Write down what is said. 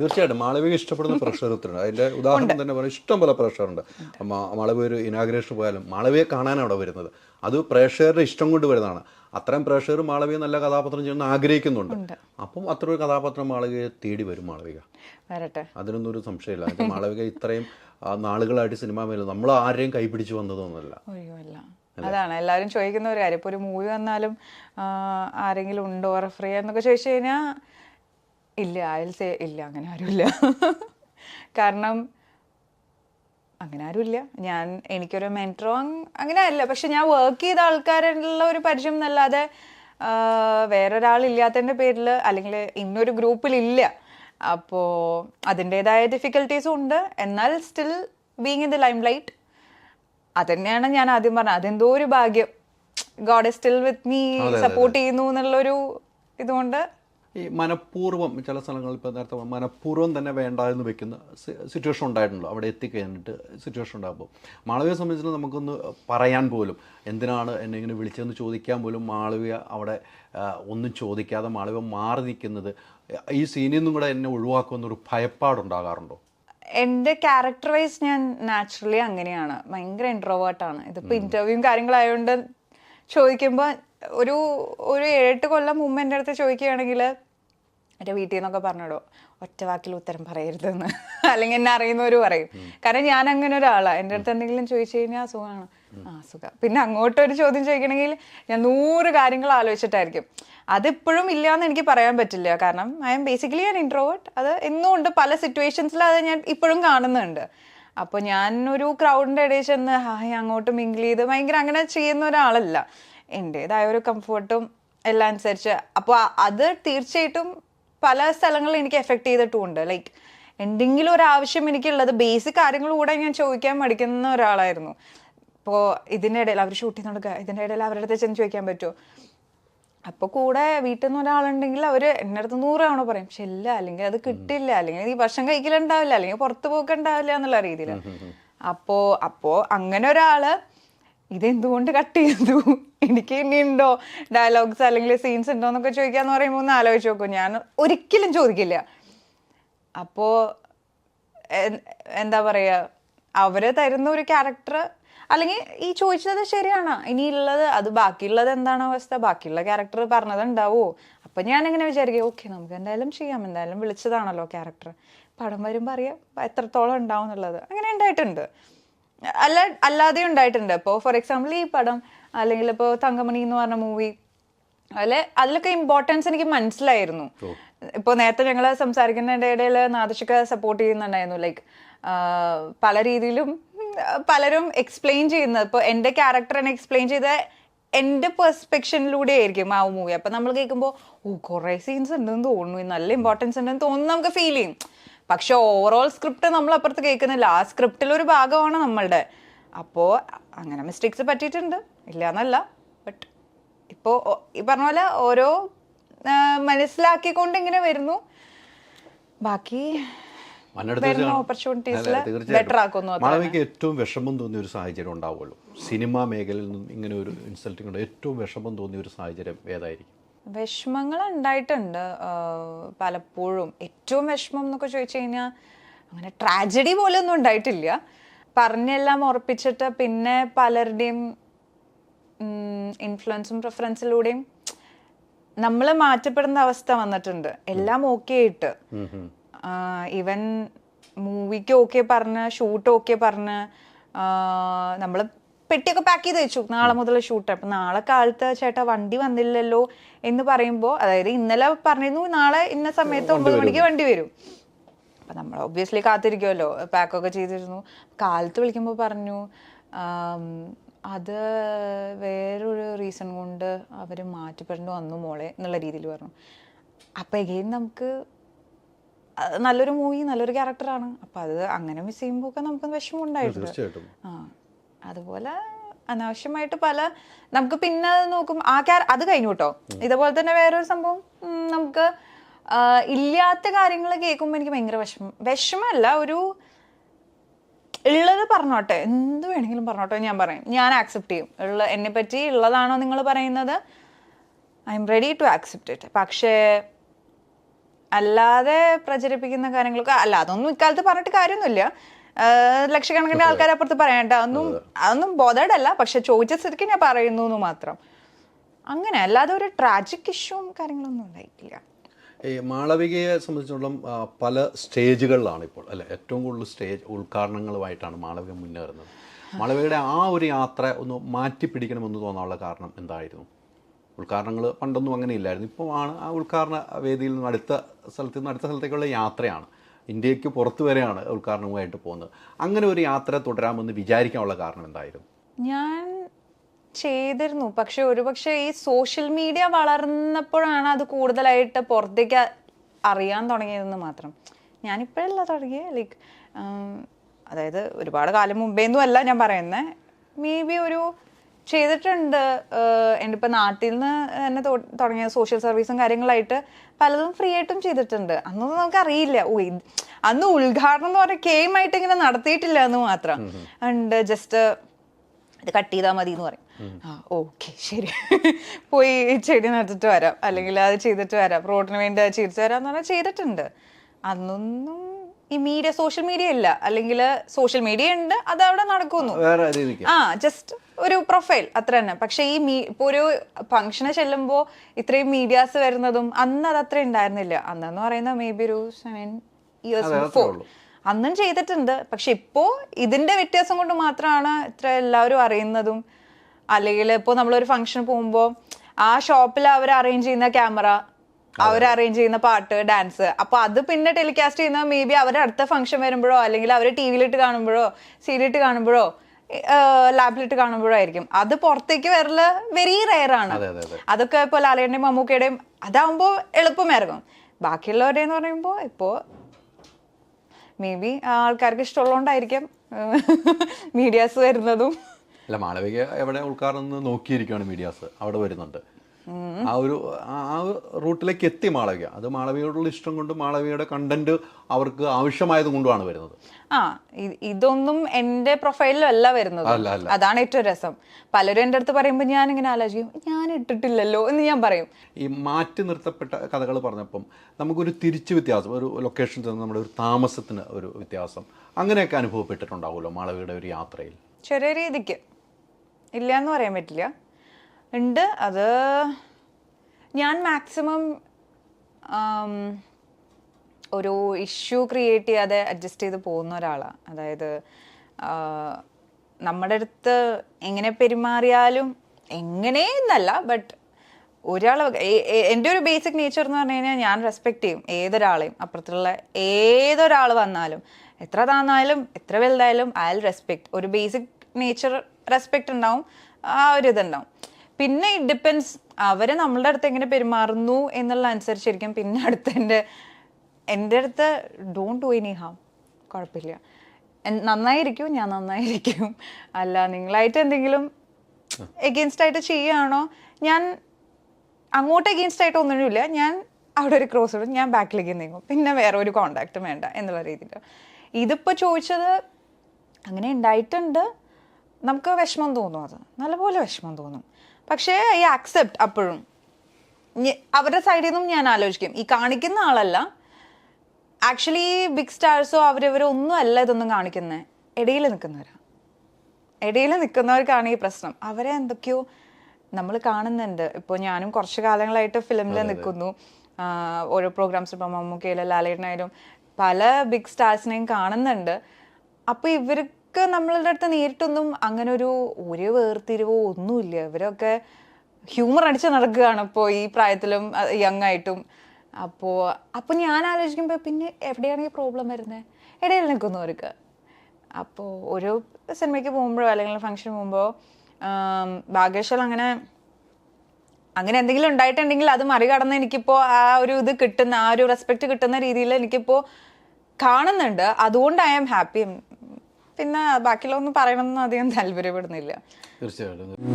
തീർച്ചയായിട്ടും. മാളവിക ഇഷ്ടപ്പെടുന്ന പ്രഷർ ഒത്തിരി അതിന്റെ ഉദാഹരണം തന്നെ പറയാം. ഇഷ്ടം പോലെ പ്രഷറുണ്ട് മാളവിക ഒരു ഇനാഗ്രേഷൻ പോയാലും മാളവിയെ കാണാൻ അവിടെ വരുന്നത്. അത് പ്രേക്ഷകരുടെ ഇഷ്ടം കൊണ്ട് വരുന്നതാണ്. അത്രയും പ്രേക്ഷകർ മാളവിക നല്ല കഥാപാത്രം ചെയ്യുന്ന ആഗ്രഹിക്കുന്നുണ്ട്. അപ്പം അത്ര ഒരു കഥാപാത്രം മാളവികയെ തേടി വരും മാളവിക. വരട്ടെ. അതിനൊന്നും ഒരു സംശയമില്ല. മാളവിക ഇത്രയും നാളുകളായിട്ട് സിനിമ മേലും നമ്മൾ ആരെയും കൈപിടിച്ച് വന്നതൊന്നുമല്ല. അതാണ്. എല്ലാവരും ചോദിക്കുന്ന ഒരു കാര്യം. ഇപ്പോൾ ഒരു മൂവി വന്നാലും ആരെങ്കിലും ഉണ്ടോ? റെഫർ ചെയ്യാന്നൊക്കെ ചോദിച്ചു കഴിഞ്ഞാൽ ഇല്ല അയൽ സേ ഇല്ല അങ്ങനെ ആരുമില്ല. കാരണം അങ്ങനെ ആരുമില്ല. ഞാൻ എനിക്കൊരു മെൻട്രോ അങ്ങനെ അല്ല. പക്ഷെ ഞാൻ വർക്ക് ചെയ്ത ആൾക്കാരുള്ള ഒരു പരിചയം എന്നല്ലാതെ വേറൊരാളില്ലാത്തതിന്റെ പേരിൽ അല്ലെങ്കിൽ ഇന്നൊരു ഗ്രൂപ്പിലില്ല. അപ്പോൾ അതിന്റെതായ ഡിഫിക്കൽട്ടീസും ഉണ്ട്. എന്നാൽ still being in the limelight അതന്നെയാണ് ഞാൻ ആദ്യം പറഞ്ഞത്. അതെന്തോ ഒരു ഭാഗ്യം. God still with me support ചെയ്യുന്നു എന്നുള്ളൊരു ഇതുകൊണ്ട് ഈ മനഃപൂർവം ചില സ്ഥലങ്ങളിൽ ഇപ്പോൾ നേരത്തെ മനഃപൂർവം തന്നെ വേണ്ട എന്ന് വെക്കുന്ന സിറ്റുവേഷൻ ഉണ്ടായിട്ടുണ്ടല്ലോ. അവിടെ എത്തിക്കഴിഞ്ഞിട്ട് സിറ്റുവേഷൻ ഉണ്ടാകുമ്പോൾ മാളവിയെ സംബന്ധിച്ച് നമുക്കൊന്ന് പറയാൻ പോലും എന്തിനാണ് എന്നെ ഇങ്ങനെ വിളിച്ചതെന്ന് ചോദിക്കാൻ പോലും മാളവിയ അവിടെ ഒന്നും ചോദിക്കാതെ മാളവിയ മാറി നിൽക്കുന്നത്. ഈ സീനിൽ നിന്നും കൂടെ എന്നെ ഒഴിവാക്കുമെന്നൊരു ഭയപ്പാടുണ്ടാകാറുണ്ടോ? എന്റെ ക്യാരക്ടർ വൈസ് ഞാൻ നാച്ചുറലി അങ്ങനെയാണ്. ഭയങ്കര ഇൻട്രോവേർട്ടാണ് ഇതിപ്പോൾ ഇന്റർവ്യൂവും കാര്യങ്ങളായതുകൊണ്ട് ചോദിക്കുമ്പോൾ ഒരു ഒരു ഏഴെട്ട് കൊല്ലം മുമ്പ് എന്റെ അടുത്ത് ചോദിക്കുകയാണെങ്കിൽ എന്റെ വീട്ടിൽ നിന്നൊക്കെ പറഞ്ഞിടോ ഒറ്റ വാക്കിൽ ഉത്തരം പറയരുതെന്ന്. അല്ലെങ്കിൽ എന്നെ അറിയുന്നവർ പറയും. കാരണം ഞാൻ അങ്ങനെ ഒരാളാണ് എന്റെ അടുത്ത് എന്തെങ്കിലും ചോദിച്ചു കഴിഞ്ഞാൽ സുഖമാണ്. ആ സുഖം. പിന്നെ അങ്ങോട്ട് ഒരു ചോദ്യം ചോദിക്കണമെങ്കിൽ ഞാൻ നൂറ് കാര്യങ്ങൾ ആലോചിച്ചിട്ടായിരിക്കും. അതിപ്പോഴും ഇല്ല എന്ന് എനിക്ക് പറയാൻ പറ്റില്ല. കാരണം ഐ എം ബേസിക്കലി ഞാൻ ഇൻട്രോവേർട്ട് അത് എന്നും ഉണ്ട്. പല സിറ്റുവേഷൻസിൽ അത് ഞാൻ ഇപ്പോഴും കാണുന്നുണ്ട്. അപ്പോൾ ഞാൻ ഒരു ക്രൗഡിന്റെ ഇടയിൽ ചെന്ന് ഹായ് അങ്ങോട്ട് മിങ്കിൾ ചെയ്ത് ഭയങ്കര അങ്ങനെ ചെയ്യുന്ന ഒരാളല്ല. എന്റെതായ ഒരു കംഫർട്ടും എല്ലാം അനുസരിച്ച്. അപ്പോൾ അത് തീർച്ചയായിട്ടും പല സ്ഥലങ്ങളിൽ എനിക്ക് എഫക്ട് ചെയ്തിട്ടുമുണ്ട്. ലൈക്ക് എന്തെങ്കിലും ഒരു ആവശ്യം എനിക്കുള്ളത് ബേസിക് കാര്യങ്ങൾ കൂടെ ഞാൻ ചോദിക്കാൻ മടിക്കുന്ന ഒരാളായിരുന്നു. ഇപ്പോൾ ഇതിന്റെ ഇടയിൽ അവർ ഷൂട്ട് ചെയ്ത് നടക്കുക ഇതിന്റെ ഇടയിൽ അവരുടെ അടുത്ത് ചെന്ന് ചോദിക്കാൻ പറ്റുമോ? അപ്പോൾ കൂടെ വീട്ടിൽ നിന്ന് ഒരാളുണ്ടെങ്കിൽ അവർ എന്റെ അടുത്ത് നൂറ് തവണ പറയും? പക്ഷെ ഇല്ല. അല്ലെങ്കിൽ അത് കിട്ടില്ല. അല്ലെങ്കിൽ ഈ ഭക്ഷണം കഴിക്കലുണ്ടാവില്ല. അല്ലെങ്കിൽ പുറത്ത് പോക്കുണ്ടാവില്ല എന്നുള്ള രീതിയിൽ അപ്പോൾ അപ്പോൾ അങ്ങനെ ഒരാൾ ഇതെന്തുകൊണ്ട് കട്ട് ചെയ്തു? എനിക്ക് ഇനി ഉണ്ടോ ഡയലോഗ്സ് അല്ലെങ്കിൽ സീൻസ് ഉണ്ടോ എന്നൊക്കെ ചോദിക്കാന്ന് പറയുമ്പോൾ ഒന്ന് ആലോചിച്ച് നോക്കും. ഞാൻ ഒരിക്കലും ചോദിക്കില്ല. അപ്പോ എന്താ പറയുക അവർ തരുന്ന ഒരു ക്യാരക്ടർ അല്ലെങ്കിൽ ഈ ചോദിച്ചത് ശരിയാണ്. ഉള്ളത് അത് ബാക്കിയുള്ളത് എന്താണ് അവസ്ഥ? ബാക്കിയുള്ള ക്യാരക്ടർ പറഞ്ഞത് ഉണ്ടാവുമോ അപ്പൊ ഞാൻ എങ്ങനെ വിചാരിക്കും ഓക്കെ നമുക്ക് എന്തായാലും ചെയ്യാം. എന്തായാലും വിളിച്ചതാണല്ലോ ക്യാരക്ടർ പടം വരുമ്പോൾ അറിയാം എത്രത്തോളം ഉണ്ടാവും എന്നുള്ളത്. അങ്ങനെ ഉണ്ടായിട്ടുണ്ട്. അല്ല അല്ലാതെ ഉണ്ടായിട്ടുണ്ട്. ഇപ്പോൾ ഫോർ എക്സാമ്പിൾ ഈ പടം അല്ലെങ്കിൽ ഇപ്പോൾ തങ്കമണി എന്ന് പറഞ്ഞ മൂവി അതിൽ അതിലൊക്കെ ഇമ്പോർട്ടൻസ് എനിക്ക് മനസ്സിലായിരുന്നു. ഇപ്പോൾ നേരത്തെ ഞങ്ങൾ സംസാരിക്കുന്നതിന്റെ ഇടയിൽ നാദശിക സപ്പോർട്ട് ചെയ്യുന്നുണ്ടായിരുന്നു. ലൈക്ക് പല രീതിയിലും പലരും എക്സ്പ്ലെയിൻ ചെയ്യുന്നത്. ഇപ്പോൾ എന്റെ ക്യാരക്ടറിനെ എക്സ്പ്ലെയിൻ ചെയ്ത എന്റെ പെർസ്പെക്ഷനിലൂടെ ആയിരിക്കും ആ മൂവി അപ്പം നമ്മൾ കേൾക്കുമ്പോൾ ഓ കുറേ സീൻസ് ഉണ്ടെന്ന് തോന്നുന്നു. നല്ല ഇമ്പോർട്ടൻസ് ഉണ്ടെന്ന് തോന്നുന്നു നമുക്ക് ഫീൽ ചെയ്യും. പക്ഷെ ഓവറോൾ സ്ക്രിപ്റ്റ് നമ്മൾ അപ്പുറത്ത് കേൾക്കുന്നില്ല. ആ സ്ക്രിപ്റ്റിൽ ഒരു ഭാഗമാണ് നമ്മളുടെ. അപ്പോൾ അങ്ങനെ മിസ്റ്റേക്സ് പറ്റിയിട്ടുണ്ട്. ഇല്ല എന്നല്ല ബട്ട് ഇപ്പോൾ ഈ പറഞ്ഞ പോലെ ഓരോ മനസ്സിലാക്കിക്കൊണ്ട് ഇങ്ങനെ വരുന്നു. ബാക്കി മാളവിക്ക് ഏറ്റവും വിഷമം തോന്നിയ ഒരു സാഹചര്യം ഉണ്ടാവുമല്ലോ സിനിമാ മേഖലയിൽ നിന്നും ഇങ്ങനെ ഒരു ഇൻസൾട്ടിംഗ് ഉണ്ട് ഏറ്റവും വിഷമം തോന്നിയ ഒരു സാഹചര്യം ഏതായിരിക്കും? വിഷമങ്ങൾ ഉണ്ടായിട്ടുണ്ട് പലപ്പോഴും. ഏറ്റവും വിഷമം എന്നൊക്കെ ചോദിച്ചു കഴിഞ്ഞാൽ അങ്ങനെ ട്രാജഡി പോലെ ഒന്നും ഉണ്ടായിട്ടില്ല. പറഞ്ഞെല്ലാം ഉറപ്പിച്ചിട്ട് പിന്നെ പലരുടെയും ഇൻഫ്ലുവൻസും പ്രിഫറൻസിലൂടെയും നമ്മൾ മാറ്റപ്പെടുന്ന അവസ്ഥ വന്നിട്ടുണ്ട്. എല്ലാം ഓക്കെ ആയിട്ട്. ഈവൻ മൂവിക്ക് ഓക്കെ പറഞ്ഞ് ഷൂട്ട് ഓക്കെ പറഞ്ഞ് നമ്മൾ പെട്ടിയൊക്കെ പാക്ക് ചെയ്ത് വെച്ചു. നാളെ മുതൽ ഷൂട്ട് അപ്പം നാളെ കാലത്ത് ചേട്ടാ വണ്ടി വന്നില്ലല്ലോ എന്ന് പറയുമ്പോൾ അതായത് ഇന്നലെ പറഞ്ഞിരുന്നു നാളെ ഇന്ന സമയത്ത് ഒമ്പത് മണിക്ക് വണ്ടി വരും. അപ്പം നമ്മൾ ഒബ്വിയസ്ലി കാത്തിരിക്കുമല്ലോ പാക്കൊക്കെ ചെയ്തിരുന്നു. കാലത്ത് വിളിക്കുമ്പോൾ പറഞ്ഞു അത് വേറൊരു റീസൺ കൊണ്ട് അവർ മാറ്റപ്പെടേണ്ടി വന്നു മോളെ എന്നുള്ള രീതിയിൽ പറഞ്ഞു. അപ്പം എഗെയിൻ നമുക്ക് നല്ലൊരു മൂവി നല്ലൊരു ക്യാരക്ടറാണ് അപ്പം അത് അങ്ങനെ മിസ് ചെയ്യുമ്പോൾ ഒക്കെ നമുക്ക് വിഷമം ഉണ്ടായിട്ടുണ്ട്. ആ. അതുപോലെ അനാവശ്യമായിട്ട് പല നമുക്ക് പിന്നെ നോക്കും ആ ക്യാ അത് കഴിഞ്ഞു കേട്ടോ. ഇതുപോലെ തന്നെ വേറൊരു സംഭവം നമുക്ക് ഇല്ലാത്ത കാര്യങ്ങൾ കേൾക്കുമ്പോൾ എനിക്ക് ഭയങ്കര വിഷമം. വിഷമല്ല ഒരു ഉള്ളത് പറഞ്ഞോട്ടെ എന്ത് വേണമെങ്കിലും പറഞ്ഞോട്ടെ ഞാൻ പറയും. ഞാൻ ആക്സെപ്റ്റ് ചെയ്യും. ഉള്ള എന്നെ പറ്റി ഉള്ളതാണോ നിങ്ങൾ പറയുന്നത്? I'm ready to accept it പക്ഷേ അല്ലാതെ പ്രചരിപ്പിക്കുന്ന കാര്യങ്ങളൊക്കെ അല്ല അതൊന്നും ഇക്കാലത്ത് പറഞ്ഞിട്ട് കാര്യമൊന്നുമില്ല. ലക്ഷക്കണക്കിന് ആൾക്കാർ അപ്പുറത്ത് പറയണ്ട. അതൊന്നും അതൊന്നും ബോധേഡല്ല. പക്ഷെ ചോദിച്ച സ്ഥിതിക്ക് ഞാൻ പറയുന്നു എന്ന് മാത്രം. അങ്ങനെ അല്ലാതെ ഒരു ട്രാജിക് ഇഷ്യൂവും കാര്യങ്ങളൊന്നും ഉണ്ടായിട്ടില്ല. ഈ മാളവികയെ സംബന്ധിച്ചിടത്തോളം പല സ്റ്റേജുകളിലാണ് ഇപ്പോൾ അല്ലെ? ഏറ്റവും കൂടുതൽ സ്റ്റേജ് ഉദ്ഘാടനങ്ങളുമായിട്ടാണ് മാളവിക മുന്നേറുന്നത് മാളവികയുടെ ആ ഒരു യാത്ര ഒന്ന് മാറ്റി പിടിക്കണമെന്ന് തോന്നാനുള്ള കാരണം എന്തായിരുന്നു? ഉദ്ഘാടനങ്ങൾ പണ്ടൊന്നും അങ്ങനെ ഇല്ലായിരുന്നു ഇപ്പോൾ ആണ് ആ ഉദ്ഘാടന വേദിയിൽ നിന്ന് അടുത്ത സ്ഥലത്ത് നിന്ന് അടുത്ത സ്ഥലത്തേക്കുള്ള യാത്രയാണ്. ഇന്ത്യയ്ക്ക് പുറത്തു വരെയാണ് ഉദ്ഘാടനവുമായിട്ട് പോകുന്നത്. അങ്ങനെ ഒരു യാത്ര തുടരാമെന്ന് വിചാരിക്കാനുള്ള കാരണം എന്തായിരുന്നു? ഞാൻ ചെയ്തിരുന്നു. പക്ഷെ ഒരുപക്ഷെ ഈ സോഷ്യൽ മീഡിയ വളർന്നപ്പോഴാണ് അത് കൂടുതലായിട്ട് പുറത്തേക്ക് അറിയാൻ തുടങ്ങിയതെന്ന് മാത്രം. ഞാനിപ്പോഴല്ല തുടങ്ങിയ. ലൈക്ക് അതായത് ഒരുപാട് കാലം മുമ്പേന്നും അല്ല ഞാൻ പറയുന്നത് മേ ബി ഒരു ചെയ്തിട്ടുണ്ട്. എന്റെ ഇപ്പം നാട്ടിൽ നിന്ന് തന്നെ തുടങ്ങിയ സോഷ്യൽ സർവീസും കാര്യങ്ങളായിട്ട് പലതും ഫ്രീ ആയിട്ടും ചെയ്തിട്ടുണ്ട്. അന്നൊന്നും നമുക്ക് അറിയില്ല ഓ അന്ന് ഉദ്ഘാടനം എന്ന് പറഞ്ഞാൽ കേമായിട്ട് ഇങ്ങനെ നടത്തിയിട്ടില്ല എന്ന് മാത്രം. ഉണ്ട് ജസ്റ്റ് ഇത് കട്ട് ചെയ്താൽ മതി എന്ന് പറയും ആ ഓക്കെ ശരി. പോയി ചെടി നട്ടിട്ട് വരാം. അല്ലെങ്കിൽ അത് ചെയ്തിട്ട് വരാം. റോഡിന് വേണ്ടി അത് ചെയ്തിട്ട് വരാം എന്ന് പറഞ്ഞാൽ ചെയ്തിട്ടുണ്ട്. അന്നൊന്നും ഈ മീഡിയ സോഷ്യൽ മീഡിയ ഇല്ല. അല്ലെങ്കിൽ സോഷ്യൽ മീഡിയ ഉണ്ട് അത് അവിടെ നടക്കുന്നു. ആ ജസ്റ്റ് ഒരു പ്രൊഫൈൽ അത്ര തന്നെ. പക്ഷെ ഈ മീ ഇപ്പൊ ഒരു ഫംഗ്ഷന് ചെല്ലുമ്പോൾ ഇത്രയും മീഡിയാസ് വരുന്നതും അന്ന് അത് അത്ര ഉണ്ടായിരുന്നില്ല. അന്നെന്ന് പറയുന്ന മേ ബി ഒരു സെവൻ ഇയേഴ്സ് ബിഫോർ അന്നും ചെയ്തിട്ടുണ്ട്. പക്ഷെ ഇപ്പോ ഇതിന്റെ വ്യത്യാസം കൊണ്ട് മാത്രമാണ് ഇത്ര എല്ലാവരും അറിയുന്നതും. അല്ലെങ്കിൽ ഇപ്പോൾ നമ്മളൊരു ഫംഗ്ഷൻ പോകുമ്പോൾ ആ ഷോപ്പിൽ അവർ അറേഞ്ച് ചെയ്യുന്ന ക്യാമറ അവർ അറേഞ്ച് ചെയ്യുന്ന പാട്ട് ഡാൻസ് അപ്പൊ അത് പിന്നെ ടെലികാസ്റ്റ് ചെയ്യുന്ന മേ ബി അവരുടെ അടുത്ത ഫംഗ്ഷൻ വരുമ്പോഴോ അല്ലെങ്കിൽ അവർ ടി വിയിലിട്ട് കാണുമ്പോഴോ സീരിയലിട്ട് കാണുമ്പോഴോ ലാബിലിട്ട് കാണുമ്പോഴായിരിക്കും. അത് പുറത്തേക്ക് വരൽ വെരി റെയർ ആണ്. അതെ അതെ അതെ. അതൊക്കെ ഇപ്പോൾ ലാലയുടെയും മമ്മൂക്കയുടെയും അതാവുമ്പോൾ എളുപ്പമായിരിക്കും ബാക്കിയുള്ളവരുടെ എന്ന് പറയുമ്പോൾ ഇപ്പോൾ മേ ബി ആൾക്കാർക്ക് ഇഷ്ടമുള്ളതുകൊണ്ടായിരിക്കും മീഡിയാസ് വരുന്നതും. അല്ല മാളവിക എവിടെ ഉൾക്കാറെന്ന് നോക്കിയിരിക്കുകയാണ് മീഡിയാസ് അവിടെ വരുന്നുണ്ട്. ആ ഒരു ആ റൂട്ടിലേക്ക് എത്തി മാളവിക. അത് മാളവികയോടുള്ള ഇഷ്ടം കൊണ്ട് മാളവികയുടെ കണ്ടന്റ് അവർക്ക് ആവശ്യമായത് കൊണ്ടുമാണ് വരുന്നത്. ആ ഇതൊന്നും എന്റെ പ്രൊഫൈലിലും അല്ല വരുന്നത്. അതാണ് ഏറ്റവും രസം. പലരും എന്റെ അടുത്ത് പറയുമ്പോൾ ഞാൻ ഇങ്ങനെ ആലോചിക്കും ഞാൻ ഇട്ടിട്ടില്ലല്ലോ എന്ന് ഞാൻ പറയും. ഈ മാറ്റി നിർത്തപ്പെട്ട കഥകൾ പറഞ്ഞപ്പം നമുക്കൊരു തിരിച്ചു വ്യത്യാസം ഒരു ലൊക്കേഷൻ നിന്ന് നമ്മുടെ ഒരു താമസത്തിന് ഒരു വ്യത്യാസം അങ്ങനെയൊക്കെ അനുഭവപ്പെട്ടിട്ടുണ്ടാവുമല്ലോ മാളവിയുടെ ഒരു യാത്രയിൽ? ചെറിയ രീതിക്ക്. ഇല്ല എന്ന് പറയാൻ പറ്റില്ല. ഉണ്ട്. അത് ഞാൻ മാക്സിമം ഒരു ഇഷ്യൂ ക്രിയേറ്റ് ചെയ്യാതെ അഡ്ജസ്റ്റ് ചെയ്ത് പോകുന്ന ഒരാളാണ് അതായത് നമ്മുടെ അടുത്ത് എങ്ങനെ പെരുമാറിയാലും എങ്ങനെ എന്നല്ല ബട്ട് ഒരാൾ എന്റെ ഒരു ബേസിക് നേച്ചർ എന്ന് പറഞ്ഞു കഴിഞ്ഞാൽ ഞാൻ റെസ്പെക്ട് ചെയ്യും ഏതൊരാളെയും. അപ്പുറത്തുള്ള ഏതൊരാൾ വന്നാലും എത്ര താന്നാലും എത്ര വലുതായാലും ഐ റെസ്പെക്ട് ഒരു ബേസിക് നേച്ചർ റെസ്പെക്ട് ഉണ്ടാവും ആ ഒരു ഇതുണ്ടാവും. പിന്നെ ഇറ്റ് ഡിപ്പെൻസ് അവർ നമ്മളുടെ അടുത്ത് എങ്ങനെ പെരുമാറുന്നു എന്നുള്ള അനുസരിച്ചിരിക്കും. പിന്നെ അടുത്ത് എന്റെ എന്റെ അടുത്ത് ഡോണ്ട് ഡു എനി ഹാം കുഴപ്പമില്ല. നന്നായിരിക്കും ഞാൻ നന്നായിരിക്കും. അല്ല നിങ്ങളായിട്ട് എന്തെങ്കിലും എഗെയിൻസ്റ്റ് ആയിട്ട് ചെയ്യുകയാണോ? ഞാൻ അങ്ങോട്ട് എഗെയിൻസ്റ്റ് ആയിട്ട് ഒന്നുമില്ല ഞാൻ അവിടെ ഒരു ക്രോസ് ഇടും. ഞാൻ ബാക്കിലേക്ക് നീങ്ങും. പിന്നെ വേറെ ഒരു കോണ്ടാക്റ്റും വേണ്ട എന്നുള്ള രീതിയിൽ ഇതിപ്പോൾ ചോദിച്ചത് അങ്ങനെ ഉണ്ടായിട്ടുണ്ട്. നമുക്ക് വിഷമം തോന്നും അത്. നല്ലപോലെ വിഷമം തോന്നും. പക്ഷേ ഐ ആക്സെപ്റ്റ് അപ്പോഴും. അവരുടെ സൈഡിൽ നിന്നും ഞാൻ ആലോചിക്കും. ഈ കാണിക്കുന്ന ആളല്ല. ആക്ച്വലി ബിഗ് സ്റ്റാർസോ അവരവരോ ഒന്നും അല്ല ഇതൊന്നും കാണിക്കുന്നത് ഇടയിൽ നിൽക്കുന്നവരാ ഇടയിൽ നിൽക്കുന്നവർക്കാണ് ഈ പ്രശ്നം. അവരെ എന്തൊക്കെയോ നമ്മൾ കാണുന്നുണ്ട്. ഇപ്പോൾ ഞാനും കുറച്ച് കാലങ്ങളായിട്ട് ഫിലിമിൽ നിൽക്കുന്നു ഓരോ പ്രോഗ്രാംസ് ഇപ്പം മമ്മൂക്കയിലും ലാലേട്ടനായാലും പല ബിഗ് സ്റ്റാർസിനെയും കാണുന്നുണ്ട്. അപ്പോൾ ഇവർക്ക് നമ്മളുടെ അടുത്ത് നേരിട്ടൊന്നും അങ്ങനെ ഒരു ഒരു വേർതിരിവോ ഒന്നുമില്ല. ഇവരൊക്കെ ഹ്യൂമർ അടിച്ച് നടക്കുകയാണ് ഇപ്പോൾ ഈ പ്രായത്തിലും യങ് ആയിട്ടും അപ്പോൾ അപ്പോൾ ഞാൻ ആലോചിക്കുമ്പോൾ പിന്നെ എവിടെയാണ് ഈ പ്രോബ്ലം വരുന്നത് ഇടയിൽ നിൽക്കുന്നു അവർക്ക് അപ്പോൾ ഒരു സിനിമയ്ക്ക് പോകുമ്പോഴോ അല്ലെങ്കിൽ ഫംഗ്ഷൻ പോകുമ്പോൾ ഭാഗ്യവശാൽ അങ്ങനെ അങ്ങനെ എന്തെങ്കിലും ഉണ്ടായിട്ടുണ്ടെങ്കിൽ അത് മറികടന്ന് എനിക്കിപ്പോൾ ആ ഒരു ഇത് കിട്ടുന്ന ആ ഒരു റെസ്പെക്റ്റ് കിട്ടുന്ന രീതിയിൽ എനിക്കിപ്പോൾ കാണുന്നുണ്ട്. അതുകൊണ്ട് ഐ ആം ഹാപ്പി പിന്നെ ബാക്കിയുള്ളതൊന്നും പറയണമെന്ന് അധികം താല്പര്യപ്പെടുന്നില്ല. തീർച്ചയായിട്ടും.